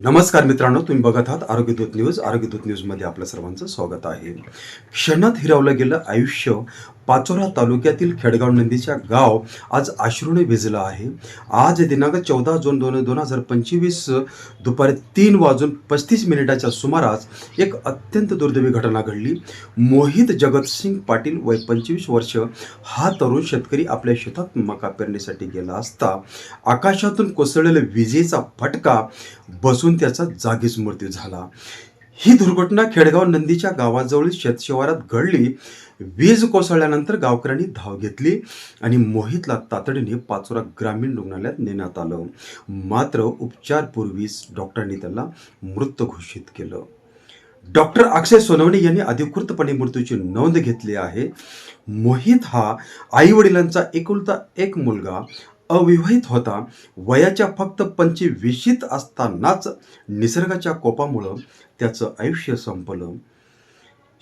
नमस्कार मित्रांनो तुम्ही बघत आहात आरोग्य दूत न्यूज. आरोग्य दूत न्यूजमध्ये आपलं सर्वांचं स्वागत आहे. क्षणात हिरावलं गेलं आयुष्य पाचोरा तालुक्यातील खेडगाव नंदीच्या गाव आज अश्रूने भिजलं आहे. आज दिनांक चौदा जून दोन दोन हजार पंचवीस दुपारी तीन वाजून पस्तीस मिनिटाच्या सुमारास एक अत्यंत दुर्दैवी घटना घडली. मोहित जगतसिंग पाटील वय पंचवीस वर्ष हा तरुण शेतकरी आपल्या शेतात मका पेरणीसाठी गेला असता आकाशातून कोसळलेल्या विजेचा फटका बसून त्याचा जागीच मृत्यू झाला. ही दुर्घटना खेडगाव नंदीच्या गावाजवळील शेतशिवारात घडली. वीज कोसळल्यानंतर गावकऱ्यांनी धाव घेतली आणि मोहितला तातडीने पाचोरा ग्रामीण रुग्णालयात नेण्यात आलं. मात्र उपचारपूर्वीच डॉक्टरांनी त्याला मृत घोषित केलं. डॉक्टर अक्षय सोनवणे यांनी अधिकृतपणे मृत्यूची नोंद घेतली आहे. मोहित हा आई वडिलांचा एकुलता एक मुलगा अविवाहित होता. वयाच्या फक्त पंचवीशीत असतानाच निसर्गाच्या कोपामुळं त्याचं आयुष्य संपलं.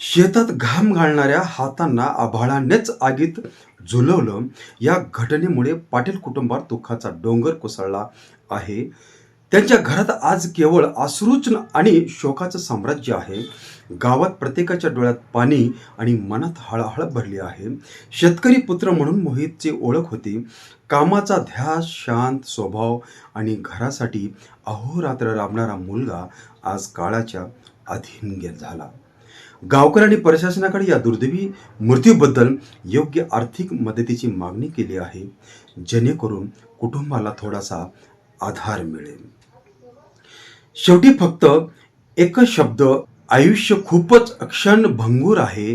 शेतात घाम घालणाऱ्या हातांना आभाळानेच आगीत झुलवलं. या घटनेमुळे पाटील कुटुंबात दुःखाचा डोंगर कोसळला आहे. त्यांच्या घरात आज केवळ अश्रूच आणि शोकाचं साम्राज्य आहे. गावात प्रत्येकाच्या डोळ्यात पाणी आणि मनात हळहळ भरली आहे. शेतकरी पुत्र म्हणून मोहितची ओळख होती. कामाचा ध्यास शांत स्वभाव आणि घरासाठी अहोरात्र राबणारा मुलगा आज काळाच्या अधीन झाला. गावकऱ्यांनी प्रशासनाकडे या दुर्दैवी मृत्यूबद्दल योग्य आर्थिक मदतीची मागणी केली आहे. जेणेकरून कुटुंबाला थोडासा आधार मिळेल. शेवटी फक्त एकच शब्द आयुष्य खूपच क्षणभंगूर आहे.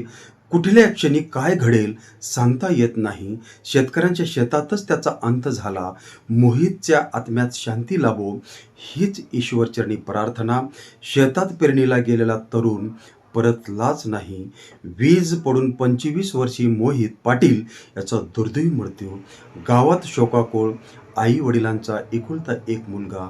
कुठल्या क्षणी काय घडेल सांगता येत नाही. शेतकऱ्यांच्या शेतातच त्याचा अंत झाला. मोहितच्या आत्म्यात शांती लाभो हीच ईश्वरचरणी प्रार्थना. शेतात पेरणीला गेलेला तरुण परतलाच नाही. वीज पडून पंचवीस वर्षी मोहित पाटील याचा दुर्दैवी मृत्यू. गावात शोकाकोळ आई वडिलांचा एकुलता एक मुलगा